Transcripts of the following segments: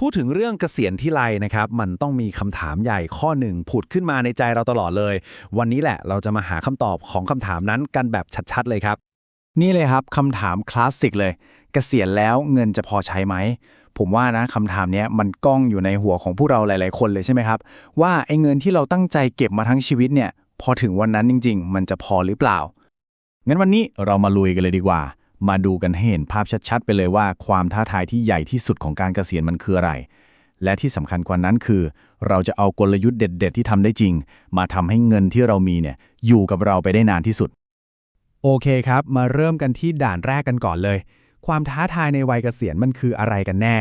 พูดถึงเรื่องเกษียณที่ไรนะครับ มันต้องมีคำถามใหญ่ข้อหนึ่งผุดขึ้นมาในใจเราตลอดเลย วันนี้แหละเราจะมาหาคำตอบของคำถามนั้นกันแบบชัดๆเลยครับ นี่เลยครับคำถามคลาสสิกเลย เกษียณแล้วเงินจะพอใช้ไหม ผมว่านะคำถามนี้มันก้องอยู่ในหัวของพวกเราหลาย ๆ คนเลยใช่ไหมครับ ว่าไอ้เงินที่เราตั้งใจเก็บมาทั้งชีวิตเนี่ย พอถึงวันนั้นจริง ๆ มันจะพอหรือเปล่างั้นวันนี้เรามาลุยกันเลยดีกว่า มาดูกันให้เห็นภาพชัดๆ ไปเลยว่าความท้าทายที่ใหญ่ที่สุดของการเกษียณมันคืออะไร และที่สำคัญกว่านั้นคือ เราจะเอากลยุทธ์เด็ด ๆ ที่ทำได้จริง มาทำให้เงินที่เรามีเนี่ยอยู่กับเราไปได้นานที่สุด โอเคครับ มาเริ่มกันที่ด่านแรกกันก่อนเลย ความท้าทายในวัยเกษียณมันคืออะไรกันแน่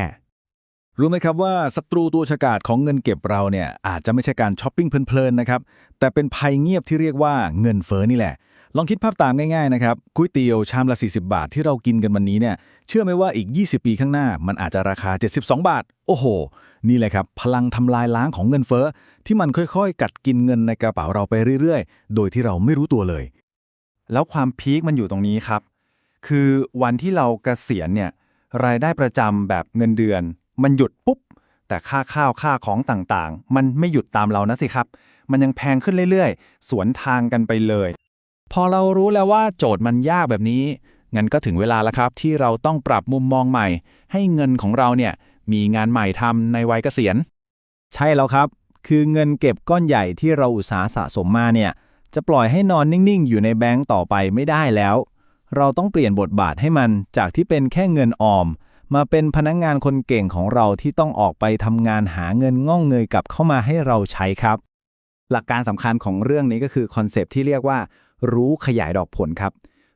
รู้ไหมครับว่าศัตรูตัวฉกาจของเงินเก็บเราเนี่ยอาจจะไม่ใช่การช้อปปิ้งเพลินๆนะครับแต่เป็นภัยเงียบที่เรียกว่าเงินเฟ้อนี่แหละ ลองคิดภาพตามง่ายๆนะครับก๋วยเตี๋ยวชามละ 40 บาทที่เรากินกันวันนี้เนี่ยเชื่อไหมว่าอีก 20 ปีข้างหน้า มันอาจจะราคา 72 บาท โอ้โห นี่แหละครับ พลังทำลายล้างของเงินเฟ้อที่มันค่อยๆ กัดกินเงินในกระเป๋าเราไปเรื่อยๆ โดยที่เราไม่รู้ตัวเลย แล้วความพีคมันอยู่ตรงนี้ครับ คือวันที่เราเกษียณเนี่ยรายได้ประจำแบบเงินเดือน มันหยุดปุ๊บแต่ค่าข้าวค่าของต่างๆ มันไม่หยุดตามเรานะสิครับ มันยังแพงขึ้นเรื่อยๆ สวนทางกันไปเลย พอเรารู้แล้วว่าโจทย์มันยากแบบนี้ งั้นก็ถึงเวลาแล้วครับ ที่เราต้องปรับมุมมองใหม่ ให้เงินของเราเนี่ยมีงานใหม่ทำในวัยเกษียณ ใช่แล้วครับ คือเงินเก็บก้อนใหญ่ที่เราอุตสาหสะสมมาเนี่ย จะปล่อยให้นอนนิ่งๆ อยู่ในแบงก์ต่อไปไม่ได้แล้ว เราต้องเปลี่ยนบทบาทให้มันจากที่เป็นแค่เงินออม มาเป็นพนักงงานคนเก่งของเราที่ต้องออกไปทำงานหาเงินง่องเงยกลับเข้ามาให้เราใช้ครับ หลักการสำคัญของเรื่องนี้ก็คือคอนเซปที่เรียกว่า รู้ขยายดอกผลครับ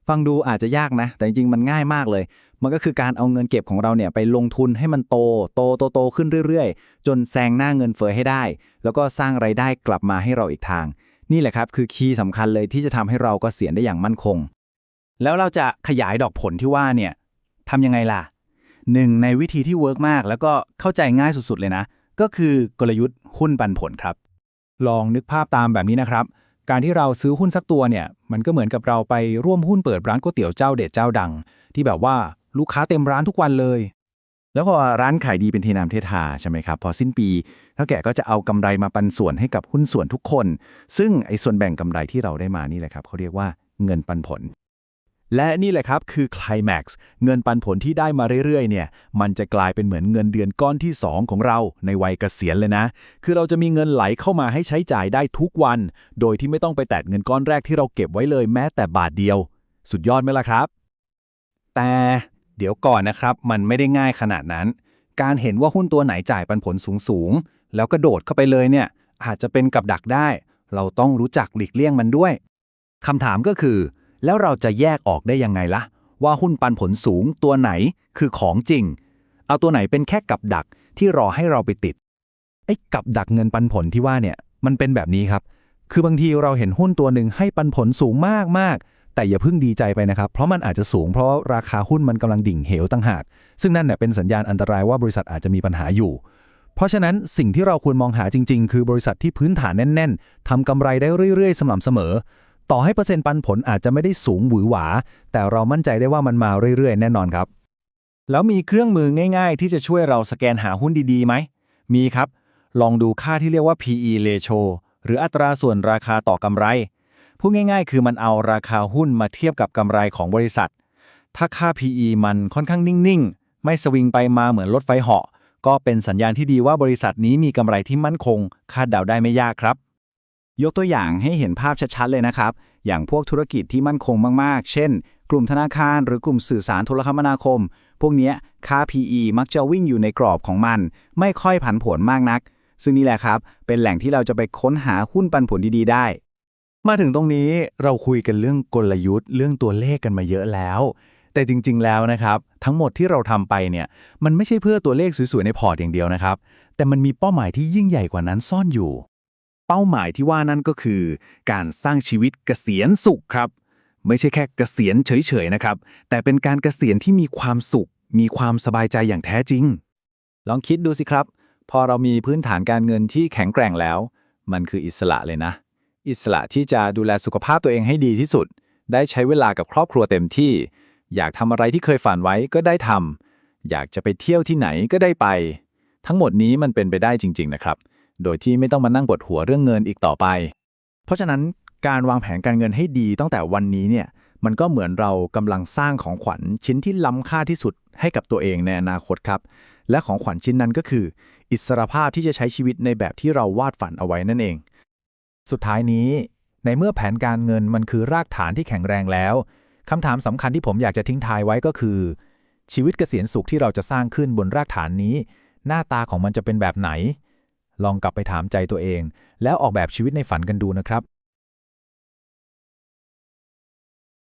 ฟังดูอาจจะยากนะ แต่จริงๆ มันง่ายมากเลย มันก็คือการเอาเงินเก็บของเราเนี่ยไปลงทุนให้มันโต โต โต โตขึ้นเรื่อยๆ จนแซงหน้าเงินเฟ้อให้ได้ แล้วก็สร้างไรายได้กลับมาให้เราอีกทาง นี่แหละครับคือคีย์สำคัญเลยที่จะทำให้เราก็เกษียได้อย่างมั่นคง แล้วเราจะขยายดอกผลที่ว่าเนี่ยทำยังไงล่ะหนึ่งในวิธีที่เวิร์กมาก แล้วก็เข้าใจง่ายสุดๆเลยนะ ก็คือกลยุทธ์หุ้นปันผลครับ ลองนึกภาพตามแบบนี้นะครับ การที่เราซื้อหุ้นสักตัวเนี่ย มันก็เหมือนกับเราไปร่วมหุ้นเปิดร้านก๋วยเตี๋ยวเจ้าเด็ดเจ้าดัง ที่แบบว่าลูกค้าเต็มร้านทุกวันเลย แล้วพอร้านขายดีเป็นเทน้ำเททาใช่ไหมครับพอสิ้นปีเท่าแก่ก็จะเอากำไรมาปันส่วนให้กับหุ้นส่วนทุกคน ซึ่งไอ้ส่วนแบ่งกำไรที่เราได้มานี่แหละครับเขาเรียกว่าเงินปันผล และนี่แหละครับคือ Climax เงินปันผลที่ได้มาเรื่อยๆเนี่ยมันจะกลายเป็นเหมือนเงินเดือนก้อนที่ 2 ของเราในวัยเกษียณเลยนะ คือเราจะมีเงินไหลเข้ามาให้ใช้จ่ายได้ทุกวัน โดยที่ไม่ต้องไปแตะเงินก้อนแรกที่เราเก็บไว้เลยแม้แต่บาทเดียว สุดยอดไหมล่ะครับ แต่เดี๋ยวก่อนนะครับ มันไม่ได้ง่ายขนาดนั้น การเห็นว่าหุ้นตัวไหนจ่ายปันผลสูงๆแล้วกระโดดเข้าไปเลยเนี่ยอาจจะเป็นกับดักได้ เราต้องรู้จักหลีกเลี่ยงมันด้วยคำถามก็คือ แล้วเราจะแยกออกได้ยังไงล่ะ ว่าหุ้นปันผลสูงตัวไหนคือของจริง เอาตัวไหนเป็นแค่กับดักที่รอให้เราไปติดไอ้กับดักเงินปันผลที่ว่าเนี่ยมันเป็นแบบนี้ครับ คือบางทีเราเห็นหุ้นตัวหนึ่งให้ปันผลสูงมากมากๆแต่อย่าเพิ่งดีใจไปนะครับ เพราะมันอาจจะสูงเพราะว่าราคาหุ้นมันกำลังดิ่งเหวตั้งหาก ซึ่งนั่นเนี่ยเป็นสัญญาณอันตรายว่าบริษัทอาจจะมีปัญหาอยู่ เพราะฉะนั้นสิ่งที่เราควรมองหาจริง ๆ คือบริษัทที่พื้นฐานแน่น ๆทำกำไรได้เรื่อย ๆ สม่ำเสมอ ต่อให้เปอร์เซ็นต์ปันผลอาจจะไม่ได้สูงหวือหวา แต่เรามั่นใจได้ว่ามันมาเรื่อยๆ แน่นอนครับ แล้วมีเครื่องมือง่าย ๆ ที่จะช่วยเราสแกนหาหุ้นดีๆไหม มีครับ ลองดูค่าที่เรียกว่า PE ratio หรืออัตราส่วนราคาต่อกำไร พูดง่าย ๆ คือมันเอาราคาหุ้นมาเทียบกับกำไรของบริษัท ถ้าค่า PE มันค่อนข้างนิ่งๆ ไม่สวิงไปมาเหมือนรถไฟเหาะ ก็เป็นสัญญาณที่ดีว่าบริษัทนี้มีกำไรที่มั่นคง คาดเดาได้ไม่ยากครับ ยกตัวอย่างให้เห็นภาพชัดๆเลยนะครับ อย่างพวกธุรกิจที่มั่นคงมากๆ เช่น กลุ่มธนาคารหรือกลุ่มสื่อสารโทรคมนาคม พวกนี้ค่า PE มักจะวิ่งอยู่ในกรอบของมัน ไม่ค่อยผันผวนมากนัก ซึ่งนี่แหละครับ เป็นแหล่งที่เราจะไปค้นหาหุ้นปันผลดีๆได้ มาถึงตรงนี้เราคุยกันเรื่องกลยุทธ์ เรื่องตัวเลขกันมาเยอะแล้ว แต่จริง ๆ แล้วนะครับ ทั้งหมดที่เราทำไปเนี่ยมันไม่ใช่เพื่อตัวเลขสวยๆในพอร์ตอย่างเดียวนะครับ แต่มันมีเป้าหมายที่ยิ่งใหญ่กว่านั้นซ่อนอยู่ เป้าหมายที่ว่านั่นก็คือ การสร้างชีวิตเกษียณสุขครับ ไม่ใช่แค่เกษียณเฉยๆนะครับ แต่เป็นการเกษียณที่มีความสุข มีความสบายใจอย่างแท้จริง ลองคิดดูสิครับ พอเรามีพื้นฐานการเงินที่แข็งแกร่งแล้ว มันคืออิสระเลยนะ อิสระที่จะดูแลสุขภาพตัวเองให้ดีที่สุด ได้ใช้เวลากับครอบครัวเต็มที่ อยากทำอะไรที่เคยฝันไว้ก็ได้ทำอยากจะไปเที่ยวที่ไหนก็ได้ไป ทั้งหมดนี้มันเป็นไปได้จริง ๆ นะครับ โดยที่ไม่ต้องมานั่งปวดหัวเรื่องเงินอีกต่อไป เพราะฉะนั้นการวางแผนการเงินให้ดีตั้งแต่วันนี้เนี่ยมันก็เหมือนเรากำลังสร้างของขวัญชิ้นที่ล้ำค่าที่สุดให้กับตัวเองในอนาคตครับ และของขวัญชิ้นนั้นก็คือ อิสรภาพที่จะใช้ชีวิตในแบบที่เราวาดฝันเอาไว้นั่นเอง สุดท้ายนี้ ในเมื่อแผนการเงินมันคือรากฐานที่แข็งแรงแล้วคำถามสำคัญที่ผมอยากจะทิ้งท้ายไว้ก็คือ ชีวิตเกษียณสุขที่เราจะสร้างขึ้นบนรากฐานนี้ หน้าตาของมันจะเป็นแบบไหน ลองกลับไปถามใจตัวเอง แล้วออกแบบชีวิตในฝันกันดูนะครับ